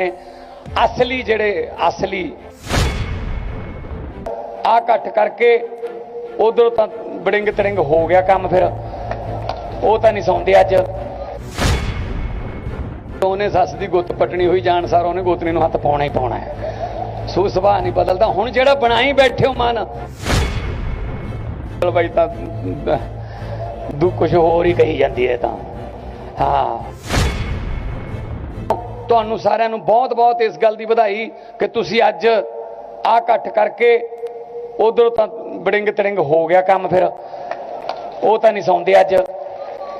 ਨੇ ਅਸਲੀ ਜਿਹੜੇ ਅਸਲੀ ਆ ਇਕੱਠ ਕਰਕੇ ਉਧਰੋਂ ਤਾਂ ਬੜਿੰਗ ਤੜਿੰਗ ਹੋ ਗਿਆ ਕੰਮ ਫਿਰ। ਉਹ ਤਾਂ ਨਹੀਂ ਸੌਂਦੇ ਅੱਜ। ਉਹਨੇ ਸੱਸ ਦੀ ਗੁੱਤ ਪਟਣੀ ਹੋਈ, ਜਾਣ ਸਾਰ ਉਹਨੇ ਗੋਤਨੀ ਨੂੰ ਹੱਥ ਪਾਉਣਾ ਹੀ ਪਾਉਣਾ ਹੈ। ਸੋ ਸੁਭਾਅ ਨਹੀਂ ਬਦਲਦਾ। ਹੁਣ ਜਿਹੜਾ ਬਣਾਈ ਬੈਠੇ ਹੋ ਮਨ। ਬਾਈ ਤਾਂ, ਦੂ ਕੁਝ ਹੋਰ ਹੀ ਕਹੀ ਜਾਂਦੀ ਹੈ ਤਾਂ। ਹਾਂ। ਤੁਹਾਨੂੰ ਸਾਰਿਆਂ ਨੂੰ ਬਹੁਤ ਬਹੁਤ ਇਸ ਗੱਲ ਦੀ ਵਧਾਈ ਕਿ ਤੁਸੀਂ ਅੱਜ ਆ ਇਕੱਠ ਕਰਕੇ ਉਧਰੋਂ ਤਾਂ ਬੜਿੰਗ ਤੜਿੰਗ ਹੋ ਗਿਆ ਕੰਮ ਫਿਰ। ਉਹ ਤਾਂ ਨਹੀਂ ਸੌਂਦੇ ਅੱਜ।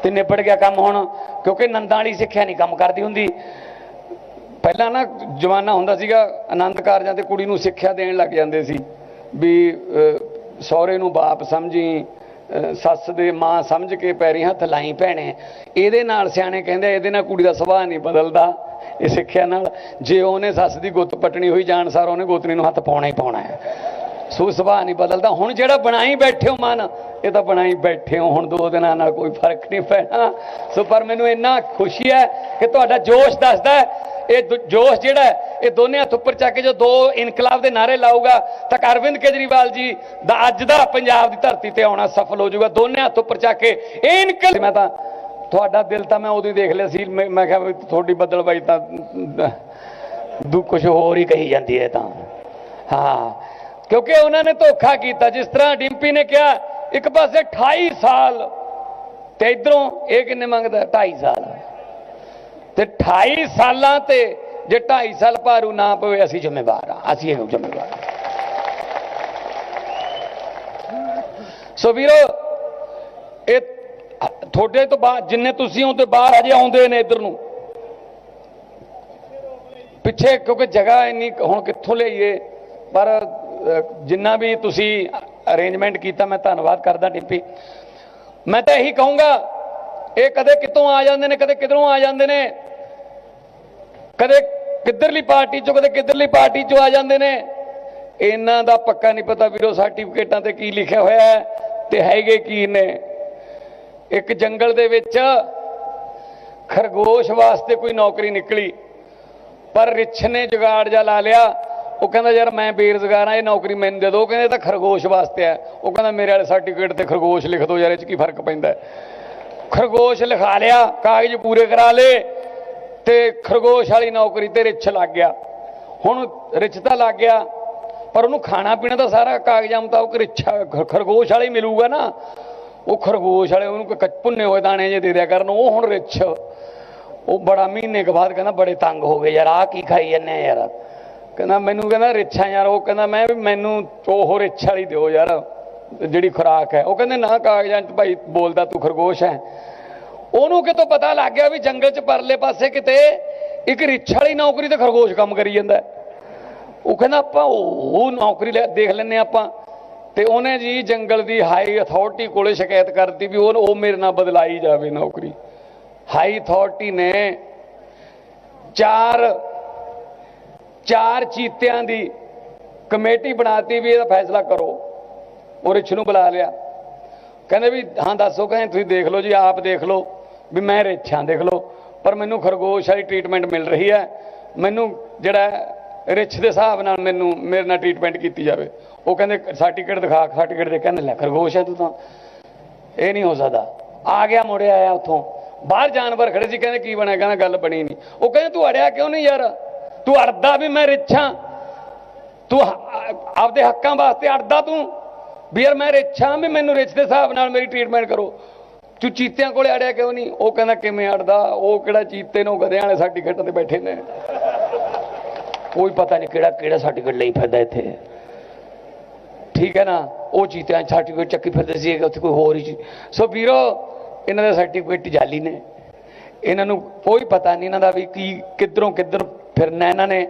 ਤੇ ਨਿਬੜ ਗਿਆ ਕੰਮ ਹੁਣ, ਕਿਉਂਕਿ ਨੰਦਾਂ ਵਾਲੀ ਸਿੱਖਿਆ ਨਹੀਂ ਕੰਮ ਕਰਦੀ ਹੁੰਦੀ। ਪਹਿਲਾਂ ਨਾ ਜਵਾਨਾ ਹੁੰਦਾ ਸੀਗਾ, ਆਨੰਦ ਕਾਰਜਾਂ ਤੇ ਕੁੜੀ ਨੂੰ ਸਿੱਖਿਆ ਦੇਣ ਲੱਗ ਜਾਂਦੇ ਸੀ। ਵੀ ਸਹੁਰੇ ਨੂੰ ਬਾਪ ਸਮਝੀ ਸੱਸ ਦੇ ਮਾਂ ਸਮਝ ਕੇ ਪੈਰੀ ਹੱਥ ਲਾਈ ਭੈਣੇ। ਇਹਦੇ ਨਾਲ ਸਿਆਣੇ ਕਹਿੰਦੇ, ਇਹਦੇ ਨਾਲ ਕੁੜੀ ਦਾ ਸੁਭਾਅ ਨਹੀਂ ਬਦਲਦਾ। ਇਹ ਸਿੱਖਿਆ ਨਾਲ ਜੇ ਉਹਨੇ ਸੱਸ ਦੀ ਗੁੱਤ ਪਟਣੀ ਹੋਈ, ਜਾਣ ਸਾਰ ਉਹਨੇ ਗੋਤਨੀ ਨੂੰ ਹੱਥ ਪਾਉਣਾ ਹੀ ਪਾਉਣਾ ਹੈ। ਸੋ ਸੁਭਾਅ ਨਹੀਂ ਬਦਲਦਾ। ਹੁਣ ਜਿਹੜਾ ਬਣਾਈ ਬੈਠੇ ਹੋ ਮਨ, ਇਹ ਤਾਂ ਬਣਾਈ ਬੈਠੇ ਹੋ। ਹੁਣ ਦੋ ਦਿਨਾਂ ਨਾਲ ਕੋਈ ਫ਼ਰਕ ਨਹੀਂ ਪੈਣਾ। ਸੋ ਪਰ ਮੈਨੂੰ ਇੰਨਾ ਖੁਸ਼ੀ ਹੈ ਕਿ ਤੁਹਾਡਾ ਜੋਸ਼ ਦੱਸਦਾ ਇਹ ਜੋਸ਼ ਜਿਹੜਾ ਇਹ ਦੋਨੇ ਹੱਥ ਉੱਪਰ ਚੱਕ ਕੇ ਜੋ ਦੋ ਇਨਕਲਾਬ ਦੇ ਨਾਰੇ ਲਾਊਗਾ, ਤਾਂ ਅਰਵਿੰਦ ਕੇਜਰੀਵਾਲ ਜੀ ਦਾ ਅੱਜ ਦਾ ਪੰਜਾਬ ਦੀ ਧਰਤੀ ਤੇ ਆਉਣਾ ਸਫਲ ਹੋ ਜਾਊਗਾ। ਦੋਨੇ ਹੱਥ ਉੱਪਰ ਚੱਕ ਕੇ ਇਹ ਇਨਕਲਾਬ ਮੈਂ ਤਾਂ ਤੁਹਾਡਾ ਦਿਲ ਤਾਂ ਮੈਂ ਉਦੋਂ ਹੀ ਦੇਖ ਲਿਆ ਸੀ। ਮੈਂ ਮੈਂ ਕਿਹਾ ਵੀ ਤੁਹਾਡੀ ਬੱਦਲਬਾਈ ਤਾਂ ਦੂ ਕੁਝ ਹੋਰ ਹੀ ਕਹੀ ਜਾਂਦੀ ਹੈ ਤਾਂ। ਹਾਂ। ਕਿਉਂਕਿ ਉਹਨਾਂ ਨੇ ਧੋਖਾ ਕੀਤਾ। ਜਿਸ ਤਰ੍ਹਾਂ ਡਿੰਪੀ ਨੇ ਕਿਹਾ, ਇੱਕ ਪਾਸੇ 28 ਸਾਲ ਤੇ ਇਧਰੋਂ ਇਹ ਕਿੰਨੇ ਮੰਗਦਾ? 2.5 ਸਾਲ। ਤੇ 28 ਸਾਲਾਂ ਤੇ ਜੇ 2.5 ਸਾਲ ਭਾਰੂ ਨਾ ਪਵੇ, ਅਸੀਂ ਜ਼ਿੰਮੇਵਾਰ ਆ ਅਸੀਂ ਇਹ ਜ਼ਿੰਮੇਵਾਰ ਸੋ ਵੀਰੋ, ਇਹ ਤੁਹਾਡੇ ਤੋਂ ਬਾਅਦ ਜਿੰਨੇ ਤੁਸੀਂ ਹੋ ਤੇ ਬਾਹਰ ਅਜੇ ਆਉਂਦੇ ਨੇ ਇਧਰ ਨੂੰ। ਪਿੱਛੇ ਕਿਉਂਕਿ ਜਗ੍ਹਾ ਇੰਨੀ ਹੁਣ ਕਿੱਥੋਂ ਲਈਏ, ਪਰ ਜਿੰਨਾ ਵੀ ਤੁਸੀਂ ਅਰੇਂਜਮੈਂਟ ਕੀਤਾ, ਮੈਂ ਧੰਨਵਾਦ ਕਰਦਾ ਟਿੱਪੀ ਮੈਂ ਤਾਂ ਇਹੀ ਕਹੂੰਗਾ, ਇਹ ਕਦੇ ਕਿਤੋਂ ਆ ਜਾਂਦੇ ਨੇ, ਕਦੇ ਕਿਧਰੋਂ ਆ ਜਾਂਦੇ ਨੇ। ਕਦੇ ਕਿੱਧਰਲੀ ਪਾਰਟੀ ਚੋਂ, ਕਦੇ ਕਿੱਧਰਲੀ ਪਾਰਟੀ ਚੋਂ ਆ ਜਾਂਦੇ ਨੇ। ਇਹਨਾਂ ਦਾ ਪੱਕਾ ਨਹੀਂ ਪਤਾ ਵੀਰੋ, ਸਰਟੀਫਿਕੇਟਾਂ ਤੇ ਕੀ ਲਿਖਿਆ ਹੋਇਆ ਹੈ, ਤੇ ਹੈਗੇ ਕੀ ਨੇ। ਇੱਕ ਜੰਗਲ ਦੇ ਵਿੱਚ ਖਰਗੋਸ਼ ਵਾਸਤੇ ਕੋਈ ਨੌਕਰੀ ਨਿਕਲੀ, ਪਰ ਰਿੱਛ ਨੇ ਜੁਗਾੜ ਜਾ ਲਾ ਲਿਆ। ਉਹ ਕਹਿੰਦਾ, ਯਾਰ ਮੈਂ ਬੇਰੁਜ਼ਗਾਰ ਆ ਇਹ ਨੌਕਰੀ ਮੈਨੂੰ ਦੇ ਦਿਓ। ਉਹ ਕਹਿੰਦੇ, ਇਹ ਤਾਂ ਖਰਗੋਸ਼ ਵਾਸਤੇ ਆ ਉਹ ਕਹਿੰਦਾ, ਮੇਰੇ ਵਾਲੇ ਸਰਟੀਫਿਕੇਟ ਤੇ ਖਰਗੋਸ਼ ਲਿਖ ਦਿਓ ਯਾਰ, ਇਹ ਚ ਕੀ ਫ਼ਰਕ ਪੈਂਦਾ ਖਰਗੋਸ਼ ਲਿਖਾ ਲਿਆ, ਕਾਗਜ਼ ਪੂਰੇ ਕਰਾ ਲੇ ਤੇ ਖਰਗੋਸ਼ ਵਾਲੀ ਨੌਕਰੀ ਤੇ ਰਿੱਛ ਲੱਗ ਗਿਆ। ਹੁਣ ਰਿੱਛ ਤਾਂ ਲੱਗ ਗਿਆ, ਪਰ ਉਹਨੂੰ ਖਾਣਾ ਪੀਣਾ ਤਾਂ ਸਾਰਾ ਕਾਗਜ਼ਾਂ ਮੁਤਾਬਕ ਰਿੱਛਾ ਖ- ਖਰਗੋਸ਼ ਵਾਲੀ ਮਿਲੂਗਾ ਨਾ। ਉਹ ਖਰਗੋਸ਼ ਵਾਲੇ ਉਹਨੂੰ ਕੋਈ ਭੁੰਨੇ ਹੋਏ ਦਾਣੇ ਜੇ ਦੇ ਦਿਆ ਕਰਨ, ਉਹ ਹੁਣ ਰਿਛ। ਉਹ ਬੜਾ ਮਹੀਨੇ ਕੁ ਬਾਅਦ ਕਹਿੰਦਾ ਬੜੇ ਤੰਗ ਹੋ ਗਏ ਯਾਰ, ਆਹ ਕੀ ਖਾਈ ਜੰਨੇ ਆ ਯਾਰ। ਕਹਿੰਦਾ ਮੈਨੂੰ ਕਹਿੰਦਾ ਰਿਛਾ ਯਾਰ, ਉਹ ਕਹਿੰਦਾ ਮੈਂ ਵੀ ਮੈਨੂੰ ਉਹ ਰਿਛ ਵਾਲੀ ਦਿਓ ਯਾਰ, ਜਿਹੜੀ ਖੁਰਾਕ ਹੈ। ਉਹ ਕਹਿੰਦੇ ਨਾ ਕਾਗਜ਼ਾਂ 'ਚ ਭਾਈ ਬੋਲਦਾ ਤੂੰ ਖਰਗੋਸ਼ ਹੈ। ਉਹਨੂੰ ਕਿਤੋਂ ਪਤਾ ਲੱਗ ਗਿਆ ਵੀ ਜੰਗਲ 'ਚ ਪਰਲੇ ਪਾਸੇ ਕਿਤੇ ਇੱਕ ਰਿਛ ਵਾਲੀ ਨੌਕਰੀ ਤੇ ਖਰਗੋਸ਼ ਕੰਮ ਕਰੀ ਜਾਂਦਾ। ਉਹ ਕਹਿੰਦਾ ਆਪਾਂ ਉਹ ਉਹ ਨੌਕਰੀ ਲੈ, ਦੇਖ ਲੈਨੇ ਆਪਾਂ। ਤੇ ਉਹਨੇ ਜੀ ਜੰਗਲ ਦੀ ਹਾਈ ਅਥਾਰਟੀ ਕੋਲੇ ਸ਼ਿਕਾਇਤ ਕਰਤੀ ਵੀ ਉਹ ਉਹ ਮੇਰੇ ਨਾਲ ਬਦਲਾਈ ਜਾਵੇ ਨੌਕਰੀ। ਹਾਈ ਅਥਾਰਟੀ ਨੇ ਚਾਰ ਚਾਰ ਚੀਤਿਆਂ ਦੀ ਕਮੇਟੀ ਬਣਾਤੀ ਵੀ ਇਹਦਾ ਫੈਸਲਾ ਕਰੋ। ਉਹ ਰਿਛ ਨੂੰ ਬੁਲਾ ਲਿਆ। ਕਹਿੰਦੇ ਵੀ, ਹਾਂ, ਦੱਸੋ, ਕਹਿੰਦੇ, ਤੁਸੀਂ ਦੇਖ ਲਓ ਜੀ, ਆਪ ਦੇਖ ਲਓ ਵੀ ਮੈਂ ਰਿਛਾਂ ਦੇਖ ਲਓ। ਪਰ ਮੈਨੂੰ ਖਰਗੋਸ਼ ਵਾਲੀ ਟ੍ਰੀਟਮੈਂਟ ਮਿਲ ਰਹੀ ਹੈ। ਮੈਨੂੰ ਜਿਹੜਾ ਰਿਛ ਦੇ ਹਿਸਾਬ ਨਾਲ ਮੈਨੂੰ, ਮੇਰੇ ਨਾਲ ਟ੍ਰੀਟਮੈਂਟ ਕੀਤੀ ਜਾਵੇ। ਉਹ ਕਹਿੰਦੇ ਸਰਟੀਫਿਕੇਟ ਦਿਖਾ ਸਰਟੀਫਿਕੇਟ ਦੇ, ਕਹਿੰਦੇ, ਲੈ ਖਰਗੋਸ਼ ਹੈ ਤੂੰ ਤਾਂ। ਇਹ ਨਹੀਂ ਹੋ ਸਕਦਾ। ਆ ਗਿਆ ਮੁੜਿਆ ਆਇਆ ਉੱਥੋਂ। ਬਾਹਰ ਜਾਨਵਰ ਖੜੇ ਸੀ, ਕਹਿੰਦੇ, ਕੀ ਬਣਿਆ? ਕਹਿੰਦਾ, ਗੱਲ ਬਣੀ ਨਹੀਂ। ਉਹ ਕਹਿੰਦੇ, ਤੂੰ ਅੜਿਆ ਕਿਉਂ ਨਹੀਂ ਯਾਰ? ਤੂੰ ਅੜਦਾ ਵੀ ਮੈਂ ਰਿਛਾਂ ਤੂੰ ਆਪਦੇ ਹੱਕਾਂ ਵਾਸਤੇ ਅੜਦਾ ਤੂੰ। ਵੀ ਯਾਰ, ਮੈਂ ਰਿਛਾਂ ਵੀ ਮੈਨੂੰ ਰਿਛ ਦੇ ਹਿਸਾਬ ਨਾਲ ਮੇਰੀ ਟ੍ਰੀਟਮੈਂਟ ਕਰੋ। ਤੂੰ ਚੀਤਿਆਂ ਕੋਲੇ ਅੜਿਆ ਕਿਉਂ ਨਹੀਂ? ਉਹ ਕਹਿੰਦਾ, ਕਿਵੇਂ ਅੜਦਾ? ਉਹ ਕਿਹੜਾ ਚੀਤੇ ਨੂੰ? ਗਧਿਆਂ ਵਾਲੇ ਸਰਟੀਫਿਕੇਟ ਤੇ ਬੈਠੇ ਨੇ। ਕੋਈ ਪਤਾ ਨਹੀਂ ਕਿਹੜਾ ਕਿਹੜਾ ਸਰਟੀਫਿਕੇਟ ਲਈ ਫਿਰਦਾ ਇੱਥੇ। ਠੀਕ ਹੈ ਨਾ? ਉਹ ਚੀਤਿਆਂ ਸਰਟੀਫਿਕੇਟ ਚੱਕੀ ਫਿਰਦੇ ਸੀ ਉੱਥੇ ਕੋਈ ਹੋਰ ਹੀ ਸੋ ਵੀਰੋ, ਇਹਨਾਂ ਦੇ ਸਰਟੀਫਿਕੇਟ ਜਾਲੀ ਨੇ। ਇਹਨਾਂ ਨੂੰ ਕੋਈ ਪਤਾ ਨਹੀਂ ਇਹਨਾਂ ਦਾ ਵੀ ਕੀ ਕਿੱਧਰੋਂ ਕਿੱਧਰ ਫਿਰਨਾ ਇਹਨਾਂ ਨੇ।